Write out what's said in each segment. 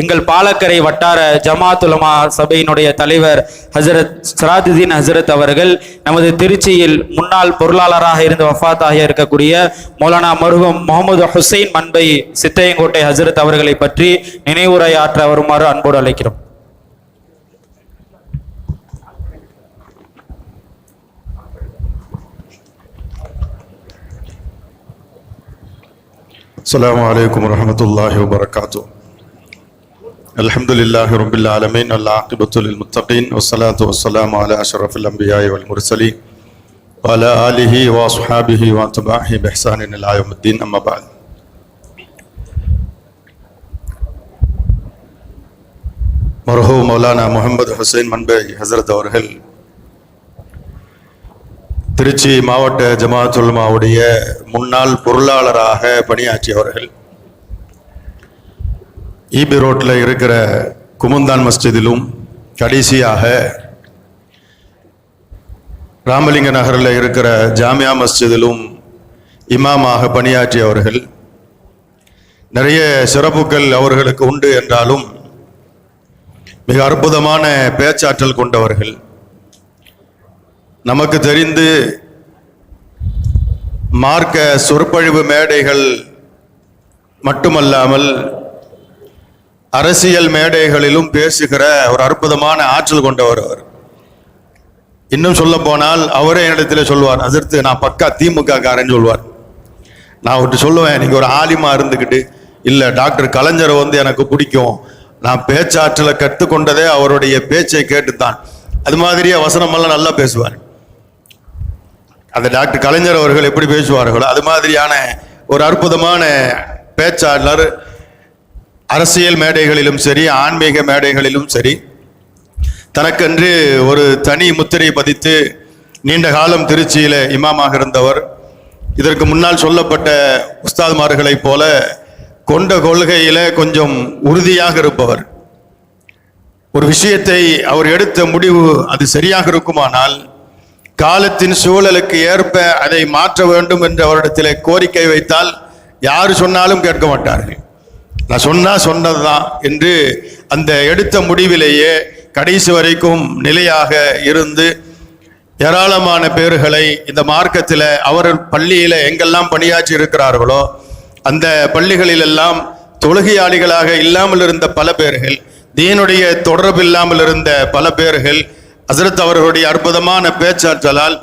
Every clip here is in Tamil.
எங்கள் பாலக்கரை வட்டார ஜமாத் உலமா சபையினுடைய தலைவர் ஹசரத் சராதுதீன் ஹசரத் அவர்கள் நமது திருச்சியில் முன்னாள் பொருளாளராக இருந்து வஃபாத்தாக இருக்கக்கூடிய மௌலானா மருகம் முகமது ஹுசைன் மன்பை சித்தையங்கோட்டை ஹசரத் அவர்களை பற்றி நினைவுரையாற்ற வருமாறு அன்போடு அழைக்கிறோம் السلام عليكم ورحمة الله وبركاته الحمد لله رب العالمين العاقبة للمتقين والصلاة والسلام على أشرف الأنبياء والمرسلين وعلى آله وأصحابه وأتباعه بإحسان إلى يوم الدين أما بعد மருஹூ மௌலானா முகமது ஹுசைன் மன்பை ஹசரத் அவர்கள் திருச்சி மாவட்ட ஜமாத் உலமாவுடைய முன்னாள் பொருளாளராக பணியாற்றியவர்கள் ஈபி ரோட்டில் இருக்கிற குமுந்தான் மஸ்ஜிதிலும் கடைசியாக ராமலிங்க நகரில் இருக்கிற ஜாமியா மஸ்ஜிதிலும் இமாமாக பணியாற்றியவர்கள். நிறைய சிறப்புகள் அவர்களுக்கு உண்டு என்றாலும் மிக அற்புதமான பேச்சாற்றல் கொண்டவர்கள். நமக்கு தெரிந்து மார்க்க சொற்பொழிவு மேடைகள் மட்டுமல்லாமல் அரசியல் மேடைகளிலும் பேசுகிற ஒரு அற்புதமான ஆற்றல் கொண்டவர் அவர். இன்னும் சொல்ல போனால் அவரே என்னிடத்தில் சொல்வார் அதிர்த்து நான் பக்கா திமுக காரன் சொல்வார். நான் அவர்கிட்ட சொல்லுவேன் நீங்கள் ஒரு ஆலிமா இருந்துக்கிட்டு இல்லை டாக்டர் கலைஞரை வந்து எனக்கு பிடிக்கும். நான் பேச்சாற்றலை கற்றுக்கொண்டதே அவருடைய பேச்சை கேட்டுத்தான். அது மாதிரியே வசனமெல்லாம் நல்லா பேசுவார். அந்த டாக்டர் கலைஞர் அவர்கள் எப்படி பேசுவார்களோ அது மாதிரியான ஒரு அற்புதமான பேச்சாளர் அரசியல் மேடைகளிலும் சரி ஆன்மீக மேடைகளிலும் சரி தனக்கென்று ஒரு தனி முத்திரை பதித்து நீண்ட காலம் திருச்சியில் இமாமாக இருந்தவர் இதற்கு முன்னால் சொல்லப்பட்ட உஸ்தாத்மார்களைப் போல கொண்ட கொள்கையில் கொஞ்சம் உறுதியாக இருப்பவர். ஒரு விஷயத்தை அவர் எடுத்த முடிவு அது சரியாக இருக்குமானால் காலத்தின் சூழலுக்கு ஏற்ப அதை மாற்ற வேண்டும் என்று அவரிடத்தில் கோரிக்கை வைத்தால் யார் சொன்னாலும் கேட்க மாட்டார்கள். நான் சொன்னா சொன்னதுதான் என்று அந்த எடுத்த முடிவிலேயே கடைசி வரைக்கும் நிலையாக இருந்து ஏராளமான பேர்களை இந்த மார்க்கத்தில் அவர் பள்ளியில் எங்கெல்லாம் பணியாற்றி இருக்கிறார்களோ அந்த பள்ளிகளிலெல்லாம் தொழுகையாளிகளாக இல்லாமல் இருந்த பல பேர்கள் தீனுடைய தொடர்பு இல்லாமல் இருந்த பல பேர்கள் ஹசரத் அவர்களுடைய அற்புதமான பேச்சாற்றலால்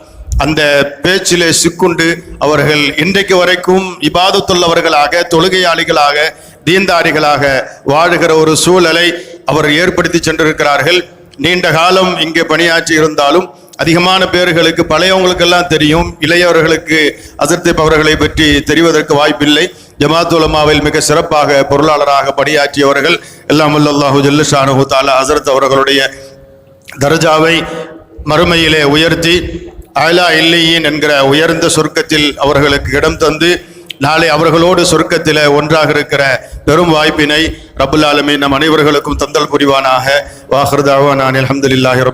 அந்த பேச்சிலே சிக்குண்டு அவர்கள் இன்றைக்கு வரைக்கும் இபாதத்துள்ளவர்களாக தொழுகையாளிகளாக தீந்தாரிகளாக வாழுகிற ஒரு சூழலை அவர் ஏற்படுத்தி சென்றிருக்கிறார்கள். நீண்ட காலம் இங்கே பணியாற்றி இருந்தாலும் அதிகமான பேர்களுக்கு பழையவங்களுக்கெல்லாம் தெரியும். இளையவர்களுக்கு அசர்திப் அவர்களை பற்றி தெரிவதற்கு வாய்ப்பில்லை. ஜமாத்துலமாவில் மிக சிறப்பாக பொருளாளராக பணியாற்றியவர்கள் எல்லாம் அல்லாஹு ஜல்லுஷானு தாலா ஹசரத் அவர்களுடைய தர்ஜாவை மறுமையிலே உயர்த்தி அயலா இல்லையின் என்கிற உயர்ந்த சொர்க்கத்தில் அவர்களுக்கு இடம் தந்து நாளை அவர்களோடு சொர்க்கத்தில் ஒன்றாக இருக்கிற பெரும் வாய்ப்பினை ரபுல் ஆலமீன் நம் அனைவர்களுக்கும் தந்தல் புரிவானாக. வாஹர்தாவா நான் அலமதுல்லாஹி ரபுல்லா